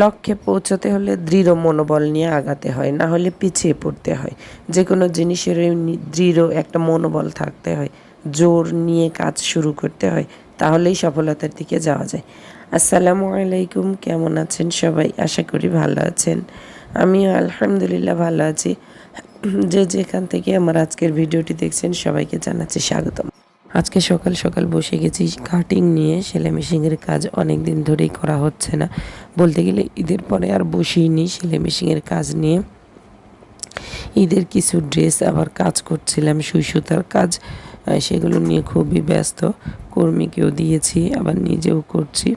লক্ষ্যে পৌঁছতে হলে দৃঢ় মনোবল নিয়ে আগাতে হয়, না হলে পিছিয়ে পড়তে হয়। যে কোনো জিনিসের দৃঢ় একটা মনোবল থাকতে হয়। জোর নিয়ে কাজ শুরু করতে হয়, তাহলেই সফলতার দিকে যাওয়া যায়। আসসালামু আলাইকুম, কেমন আছেন সবাই? আশা করি ভালো আছেন। আমিও আলহামদুলিল্লাহ ভালো আছি। যে যেখান থেকে আমার আজকের ভিডিওটি দেখছেন, সবাইকে জানাচ্ছি স্বাগতম। আজকে সকাল সকাল বসে গেছি কাটিং নিয়ে, সেলাই মেশিনের কাজ অনেক দিন ধরেই করা হচ্ছে না। বলতে গেলে ঈদের পরে আর বসিনি সেলাই মেশিনের কাজ নিয়ে। ঈদের কিছু ড্রেস আবার কাজ করছিলাম, সুই সুতার কাজ সেগুলো নিয়ে খুবই ব্যস্ত। কর্মীকেও দিয়েছি, আবার নিজেও করছি।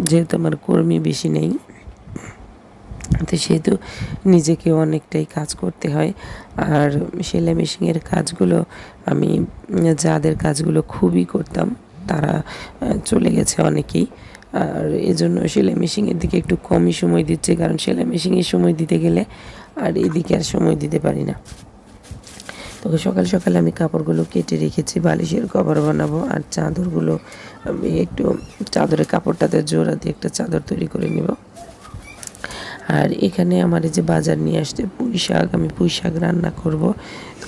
যেহেতু আমার কর্মী বেশি নেই তো সেহেতু নিজেকে অনেকটাই কাজ করতে হয়। আর সেলাই মেশিনের কাজগুলো আমি, যাদের কাজগুলো খুবই করতাম, তারা, চলে গেছে অনেকেই। আর এজন্য সেলাই মেশিনের দিকে একটু কমই সময় দিচ্ছে, কারণ সেলাই মেশিনের সময় দিতে গেলে আর এদিকে আর সময় দিতে পারি না। তো সকাল সকাল আমি কাপড়গুলো কেটে রেখেছি, বালিশের কভার বানাবো, আর চাদরগুলো আমি একটু চাদরের কাপড়টাতে জোড়া দিয়ে একটা চাদর তৈরি করে নিব। আর এখানে আমার এই যে বাজার নিয়ে আসতে, পুঁই শাক, আমি পুঁই শাক রান্না করব।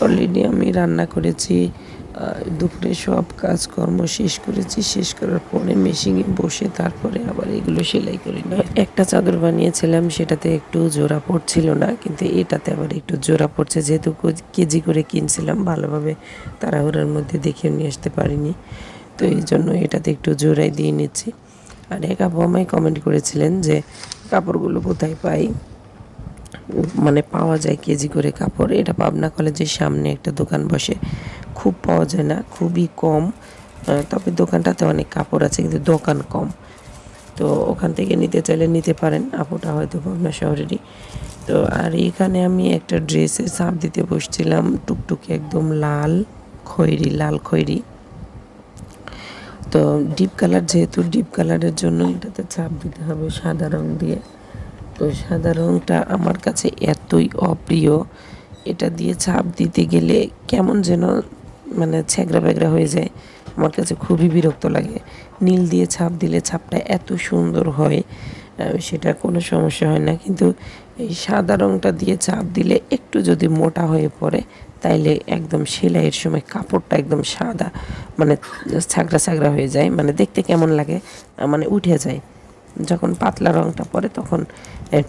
অলরেডি আমি রান্না করেছি দুপুরে সব কাজকর্ম শেষ করেছি। শেষ করার পরে মেশিনে বসে তারপরে আবার এগুলো সেলাই করে নিই। একটা চাদর বানিয়েছিলাম, সেটাতে একটু জোড়া পড়ছিল না, কিন্তু এটাতে আবার একটু জোড়া পড়ছে। যেহেতু কেজি করে কিনছিলাম, ভালোভাবে তাড়াহুড়ার মধ্যে দেখে নিয়ে আসতে পারিনি। তো এই জন্য এটাতে একটু জোড়াই দিয়ে নিচ্ছি। আর এক আপু আমায় কমেন্ট করেছিলেন যে কাপড়গুলো কোথায় পাই। মানে পাওয়া যায় কেজি করে কাপড়। এটা পাবনা কলেজের সামনে একটা দোকান বসে। খুব পাওয়া যায় না, খুবই কম। তবে দোকানটাতে অনেক কাপড় আছে, কিন্তু দোকান কম। তো ওখান থেকে নিতে চাইলে নিতে পারেন। আপুটা হয়তো পাবনা শহরেরই। তো আর এখানে আমি একটা ড্রেসের ছাপ দিতে বসছিলাম, টুকটুকে একদম লাল খয়েরি লাল খয়েরি তো ডিপ কালার যেহেতু ডিপ কালারের জন্য এটাতে ছাপ দিতে হবে সাদা রং দিয়ে। তো সাদা রংটা আমার কাছে এতই অপ্রিয়, এটা দিয়ে ছাপ দিতে গেলে কেমন যেন মানে ছ্যাগড়া ব্যাগড়া হয়ে যায়। আমার কাছে খুবই বিরক্ত লাগে। নীল দিয়ে ছাপ দিলে ছাপটা এত সুন্দর হয় সেটা কোনো সমস্যা হয় না। কিন্তু এই সাদা রংটা দিয়ে চাপ দিলে একটু যদি মোটা হয়ে পড়ে, তাইলে একদম সেলাইয়ের সময় কাপড়টা একদম সাদা মানে ছাগড়া ছাগড়া হয়ে যায় মানে দেখতে কেমন লাগে মানে উঠে যায়। যখন পাতলা রংটা পড়ে তখন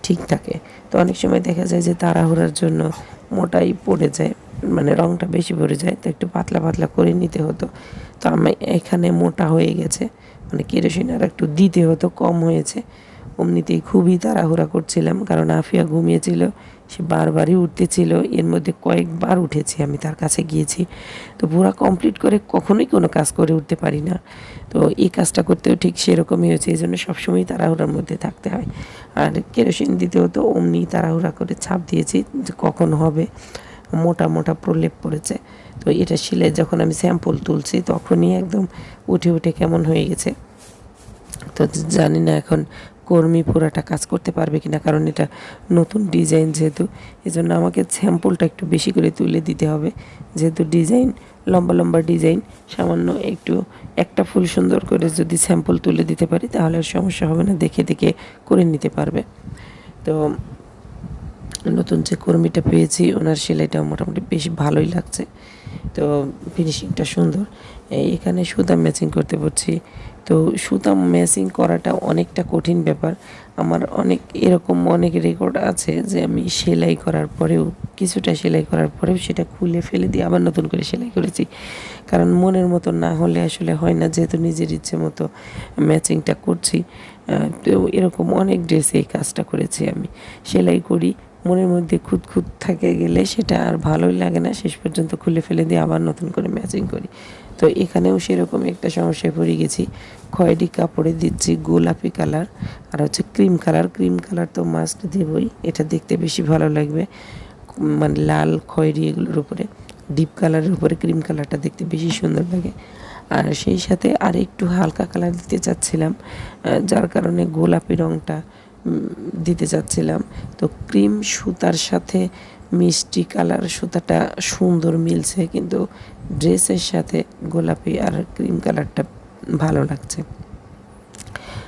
ঠিক থাকে। তো অনেক সময় দেখা যায় যে তাড়াহুড়ার জন্য মোটাই পড়ে যায় মানে রংটা বেশি পড়ে যায়, তো একটু পাতলা পাতলা করে নিতে হতো। তো আমি এখানে মোটা হয়ে গেছে মানে কেরোসিন আর একটু দিতে হতো, কম হয়েছে। অমনিতেই খুবই তাড়াহুড়া করছিলাম, কারণ আফিয়া ঘুমিয়েছিল, সে বারবারই উঠতেছিল, এর মধ্যে কয়েকবার উঠেছি আমি, তার কাছে গিয়েছি। তো পুরা কমপ্লিট করে কখনোই কোনো কাজ করে উঠতে পারি না। তো এই কাজটা করতেও ঠিক সেরকমই হয়েছে, এই জন্য সবসময় তাড়াহুড়ার মধ্যে থাকতে হয়। আর কেরোসিন দিতেও তো অমনি তাড়াহুড়া করে ছাপ দিয়েছি যে কখন হবে, মোটা মোটা প্রলেপ পড়েছে। তো এটা শিলে যখন আমি স্যাম্পল তুলছি, তখনই একদম উঠে উঠে কেমন হয়ে গেছে। তো জানি না এখন কর্মী পুরাটা কাজ করতে পারবে কিনা, কারণ এটা নতুন ডিজাইন যেহেতু এই জন্য আমাকে স্যাম্পলটা একটু বেশি করে তুলে দিতে হবে। যেহেতু ডিজাইন, লম্বা লম্বা ডিজাইন, সামান্য একটু, একটা ফুল সুন্দর করে যদি স্যাম্পল তুলে দিতে পারি, তাহলে সমস্যা হবে না, দেখে দেখে করে নিতে পারবে। তো নতুন যে কর্মীটা পেয়েছি, ওনার সেলাইটা মোটামুটি বেশ ভালোই লাগছে। তো ফিনিশিংটা সুন্দর। এখানে সুতা ম্যাচিং করতে পারছি তো সুতা ম্যাচিং করাটা অনেকটা কঠিন ব্যাপার। আমার অনেক এরকম অনেক রেকর্ড আছে যে আমি সেলাই করার পরেও, কিছুটা সেলাই করার পরেও সেটা খুলে ফেলে দিয়ে আবার নতুন করে সেলাই করেছি। কারণ মনের মতো না হলে আসলে হয় না, যেহেতু নিজের ইচ্ছে মতো ম্যাচিংটা করছি। তো এরকম অনেক ড্রেসে এই কাজটা করেছি আমি। সেলাই করি, মনের মধ্যে খুঁত থাকে গেলে সেটা আর ভালোই লাগে না, শেষ পর্যন্ত খুলে ফেলে দিয়ে আবার নতুন করে ম্যাচিং করি। তো এখানেও সেরকম একটা সমস্যায় পড়ে গেছি। খয়েরি কাপড়ে দিচ্ছি গোলাপি কালার আর হচ্ছে ক্রিম কালার। ক্রিম কালার তো মাস্ট দেবই, এটা দেখতে বেশি ভালো লাগবে। মানে লাল খয়েরি এগুলোর উপরে ডিপ কালারের উপরে ক্রিম কালারটা দেখতে বেশি সুন্দর লাগে। আর সেই সাথে আর একটু হালকা কালার দিতে চাচ্ছিলাম যার কারণে গোলাপি রঙটা দিতে চাচ্ছিলাম। তো ক্রিম সুতার সাথে মিষ্টি কালার সুতাটা সুন্দর মিলছে, কিন্তু ড্রেসের সাথে গোলাপি আর ক্রিম কালারটা ভালো লাগছে।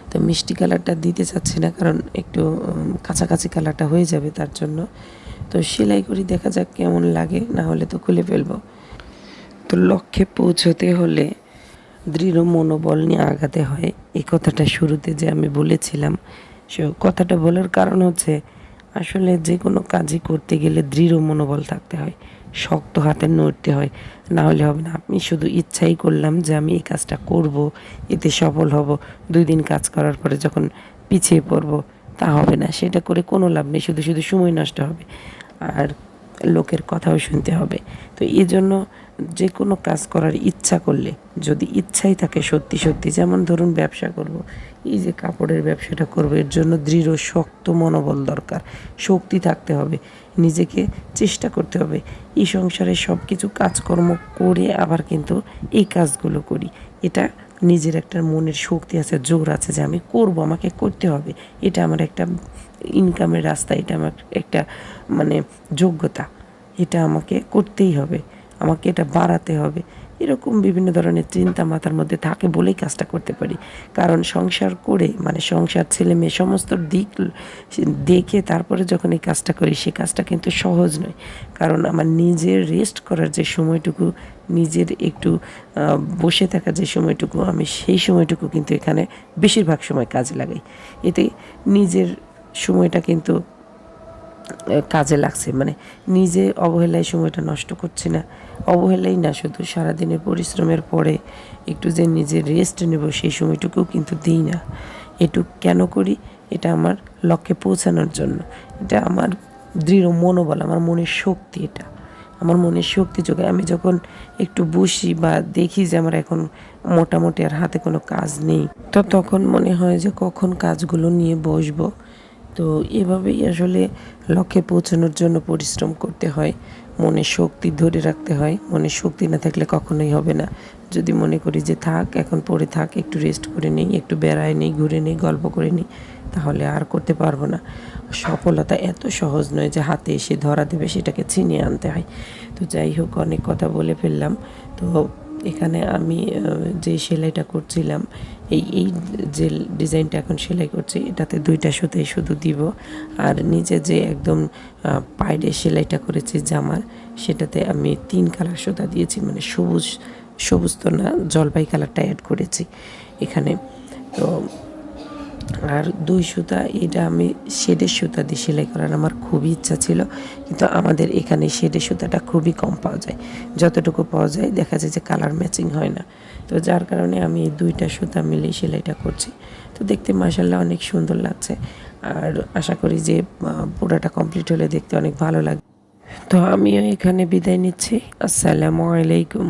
তো মিষ্টি কালারটা দিতে চাচ্ছি না, কারণ একটু কাছাকাছি কালারটা হয়ে যাবে তার জন্য। তো সেলাই করি, দেখা যাক কেমন লাগে, না হলে তো খুলে ফেলব। তো লক্ষ্যে পৌঁছতে হলে দৃঢ় মনোবল নিয়ে আগাতে হয়। এই কথাটা শুরুতে যে আমি বলেছিলাম, সে কথাটা বলার কারণ হচ্ছে, আসলে যে কোনো কাজই করতে গেলে দৃঢ় মনোবল থাকতে হয়। শক্ত হাতে নড়তে হয়। না হলে হবে না। আমি শুধু ইচ্ছাই করলাম যে আমি এই কাজটা করব, এতে সফল হব। দুই দিন কাজ করার পরে যখন পিছিয়ে পড়ব, তা হবে না। সেটা করে কোনো লাভ নেই। শুধু শুধু সময় নষ্ট হবে। আর লোকের কথাও শুনতে হবে। তো এই জন্য যে কোনো কাজ করার ইচ্ছা করলে, যদি ইচ্ছাই থাকে সত্যি সত্যি, যেমন ধরুন ব্যবসা করব, এই যে কাপড়ের ব্যবসাটা করব, এর জন্য দৃঢ়, শক্ত মনোবল দরকার, শক্তি থাকতে হবে, নিজেকে চেষ্টা করতে হবে, এই সংসারে সব কিছু কাজকর্ম করে আবার কিন্তু এই কাজগুলো করি, এটা নিজের একটা মনের শক্তি আছে, জোর আছে যে আমি করব, আমাকে করতে হবে, এটা আমার একটা ইনকামের রাস্তা, এটা আমার একটা মানে যোগ্যতা, এটা আমাকে করতেই হবে। আমাকে এটা বাড়াতে হবে। এরকম বিভিন্ন ধরনের চিন্তা মাথার মধ্যে থাকে বলেই কাজটা করতে পারি। কারণ সংসার করে মানে সংসার, ছেলে মেয়ে সমস্ত দিক দেখে তারপরে যখন এই কাজটা করি, সে কাজটা কিন্তু সহজ নয়। কারণ আমার নিজের রেস্ট করার যে সময়টুকু, নিজের একটু বসে থাকা যে সময়টুকু, আমি সেই সময়টুকু কিন্তু এখানে বেশিরভাগ সময় কাজে লাগাই। এতে নিজের সময়টা কিন্তু কাজে লাগছে। মানে নিজে অবহেলায় সময়টা নষ্ট করছি না। অবহেলাই না, শুধু সারাদিনের পরিশ্রমের পরে একটু যে নিজে রেস্ট নেব, সেই সময়টুকুও কিন্তু দিই না। এটুক কেন করি? এটা আমার লক্ষ্যে পৌঁছানোর জন্য। এটা আমার দৃঢ় মনোবল, আমার মনের শক্তি এটা। আমার মনের শক্তি যোগায়। আমি যখন একটু বসি বা দেখি যে আমার এখন মোটামুটি আর হাতে কোনো কাজ নেই, তো তখন মনে হয় যে কখন কাজগুলো নিয়ে বসবো। তো এভাবেই আসলে লক্ষ্যে পৌঁছানোর জন্য পরিশ্রম করতে হয়। মনে শক্তি ধরে রাখতে হয়। মনে শক্তি না থাকলে কখনোই হবে না। যদি মনে করি যে থাক, এখন পড়ে থাক, একটু রেস্ট করে নিই, একটু বেড়ায় নিই, ঘুরে নিই, গল্প করে নিই, তাহলে আর করতে পারব না। সফলতা এত সহজ নয় যে হাতে এসে ধরা দেবে সেটাকে ছিনিয়ে আনতে হয়। তো যাই হোক, অনেক কথা বলে ফেললাম। তো এখানে আমি যে সেলাইটা করছিলাম, এই এই যে ডিজাইনটা এখন সেলাই করছি, এটাতে দুইটা সুতোই শুধু দিব। আর নিচে যে একদম পাইডে সেলাইটা করেছি জামার, সেটাতে আমি তিন কালার সুতা দিয়েছি মানে সবুজ সবুজ তো না, জলপাই কালারটা অ্যাড করেছি এখানে। তো আর দুই সুতা, এটা আমি শেডের সুতা দিয়ে সেলাই করার আমার খুবই ইচ্ছা ছিল। কিন্তু আমাদের এখানে শেডের সুতাটা খুবই কম পাওয়া যায়। যতটুকু পাওয়া যায়, দেখা যায় যে কালার ম্যাচিং হয় না। তো যার কারণে আমি এই দুইটা সুতা মিলেই সেলাইটা করছি। তো দেখতে মাসাল্লাহ অনেক সুন্দর লাগছে। আর আশা করি যে পুরোটা কমপ্লিট হলে দেখতে অনেক ভালো লাগবে। তো আমিও এখানে বিদায় নিচ্ছি। আসসালামু আলাইকুম।